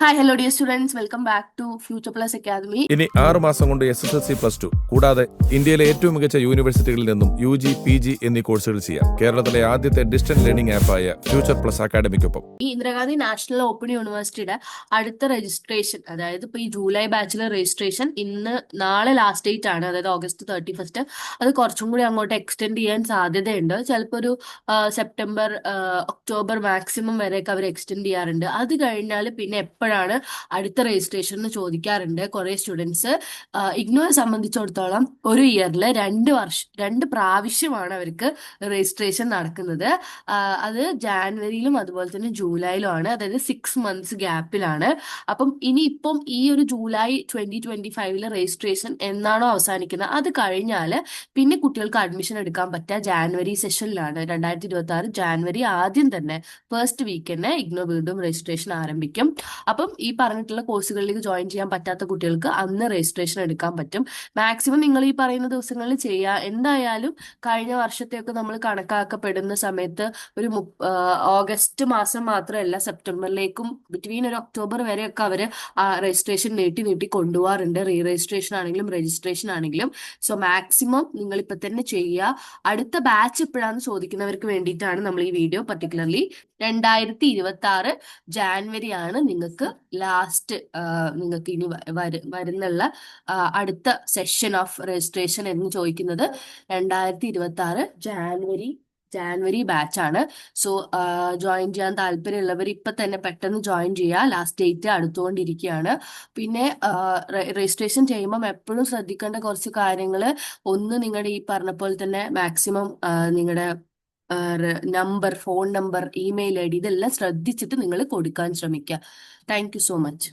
Hi hello dear students welcome back to future plus academy ഇനി ആറ് മാസം കൊണ്ട് S S L C plus two കൂടാതെ ഇന്ത്യയിലെ ഏറ്റവും മികച്ച യൂണിവേഴ്സിറ്റികളിൽ നിന്നും യു ജി പി ജി എന്നീ കോഴ്സുകൾ ചെയ്യാം. കേരളത്തിലെ ആദ്യത്തെ ഡിസ്റ്റന്റ് ലേണിംഗ് ആപ്പായ ഫ്യൂച്ചർ പ്ലസ് അക്കാദമിക്കൊപ്പം ഈ ഇന്ദിരാഗാന്ധി നാഷണൽ ഓപ്പൺ യൂണിവേഴ്സിറ്റിയുടെ അടുത്ത രജിസ്ട്രേഷൻ അതായത് ഇപ്പൊ ഈ ജൂലൈ ബാച്ചിലെ രജിസ്ട്രേഷൻ ഇന്ന് നാളെ ലാസ്റ്റ് ഡേറ്റ് ആണ് അതായത് ഓഗസ്റ്റ് തേർട്ടി ഫസ്റ്റ് അത് കുറച്ചും കൂടി അങ്ങോട്ട് എക്സ്റ്റെൻഡ് ചെയ്യാൻ സാധ്യതയുണ്ട്. ചിലപ്പോൾ ഒരു സെപ്റ്റംബർ ഒക്ടോബർ മാക്സിമം വരെയൊക്കെ അവർ എക്സ്റ്റെൻഡ് ചെയ്യാറുണ്ട്. അത് കഴിഞ്ഞാൽ പിന്നെ എപ്പോഴാണ് അടുത്ത രജിസ്ട്രേഷൻ എന്ന് ചോദിക്കാറുണ്ട് കുറെ സ്റ്റുഡൻസ്. ഇഗ്നോയെ സംബന്ധിച്ചിടത്തോളം ഒരു ഇയറിൽ രണ്ട് വർഷം രണ്ട് പ്രാവശ്യമാണ് അവർക്ക് രജിസ്ട്രേഷൻ നടക്കുന്നത്. അത് ജാനുവരിയിലും അതുപോലെ തന്നെ ജൂലൈയിലും ആണ്. അതായത് സിക്സ് മന്ത്സ് ഗ്യാപ്പിലാണ് അപ്പം ഇനി ഇപ്പം ഈ ഒരു ജൂലൈ ട്വന്റി ട്വന്റി ഫൈവിൽ രജിസ്ട്രേഷൻ എന്നാണോ അവസാനിക്കുന്നത്? അത് കഴിഞ്ഞാൽ പിന്നെ കുട്ടികൾക്ക് അഡ്മിഷൻ എടുക്കാൻ പറ്റുക ജാനുവരി സെഷനിലാണ് രണ്ടായിരത്തി ഇരുപത്തി ആറ് ജാനുവരി ആദ്യം തന്നെ ഫസ്റ്റ് വീക്ക് തന്നെ ഇഗ്നോ വീണ്ടും രജിസ്ട്രേഷൻ ആരംഭിക്കും. അപ്പം ഈ പറഞ്ഞിട്ടുള്ള കോഴ്സുകളിലേക്ക് ജോയിൻ ചെയ്യാൻ പറ്റാത്ത കുട്ടികൾക്ക് അന്ന് രജിസ്ട്രേഷൻ എടുക്കാൻ പറ്റും. മാക്സിമം നിങ്ങൾ ഈ പറയുന്ന ദിവസങ്ങളിൽ ചെയ്യുക എന്തായാലും കഴിഞ്ഞ വർഷത്തെയൊക്കെ നമ്മൾ കണക്കാക്കപ്പെടുന്ന സമയത്ത് ഒരു ഓഗസ്റ്റ് മാസം മാത്രമല്ല സെപ്റ്റംബറിലേക്കും ബിറ്റ്വീൻ ഒരു ഒക്ടോബർ വരെയൊക്കെ അവർ രജിസ്ട്രേഷൻ നീട്ടി നീട്ടി കൊണ്ടുപോകാറുണ്ട് റീ രജിസ്ട്രേഷൻ ആണെങ്കിലും രജിസ്ട്രേഷൻ ആണെങ്കിലും. സോ മാക്സിമം നിങ്ങൾ ഇപ്പൊ തന്നെ ചെയ്യുക അടുത്ത ബാച്ച് എപ്പോഴാന്ന് ചോദിക്കുന്നവർക്ക് വേണ്ടിയിട്ടാണ് നമ്മൾ ഈ വീഡിയോ പർട്ടിക്കുലർലി രണ്ടായിരത്തി ഇരുപത്തി ആറ് ജാനുവരി ആണ് നിങ്ങൾക്ക് ലാസ്റ്റ് നിങ്ങൾക്ക് ഇനി വരുന്നുള്ള അടുത്ത സെഷൻ ഓഫ് രജിസ്ട്രേഷൻ എന്ന് ചോദിക്കുന്നത് രണ്ടായിരത്തി ഇരുപത്തി ആറ് ജാനുവരി ജാനുവരി ബാച്ച് ആണ് സോ ജോയിൻ ചെയ്യാൻ താല്പര്യമുള്ളവർ ഇപ്പൊ തന്നെ പെട്ടെന്ന് ജോയിൻ ചെയ്യുക. ലാസ്റ്റ് ഡേറ്റ് അടുത്തുകൊണ്ടിരിക്കുകയാണ്. പിന്നെ രജിസ്ട്രേഷൻ ചെയ്യുമ്പം എപ്പോഴും ശ്രദ്ധിക്കേണ്ട കുറച്ച് കാര്യങ്ങൾ ഒന്ന് നിങ്ങളുടെ ഈ പറഞ്ഞ പോലെ തന്നെ മാക്സിമം നിങ്ങളുടെ number phone number email I D ഇതെല്ലാം ശ്രദ്ധിച്ചിട്ട് നിങ്ങൾ കൊടുക്കാൻ ശ്രമിക്കുക താങ്ക് സോ മച്ച്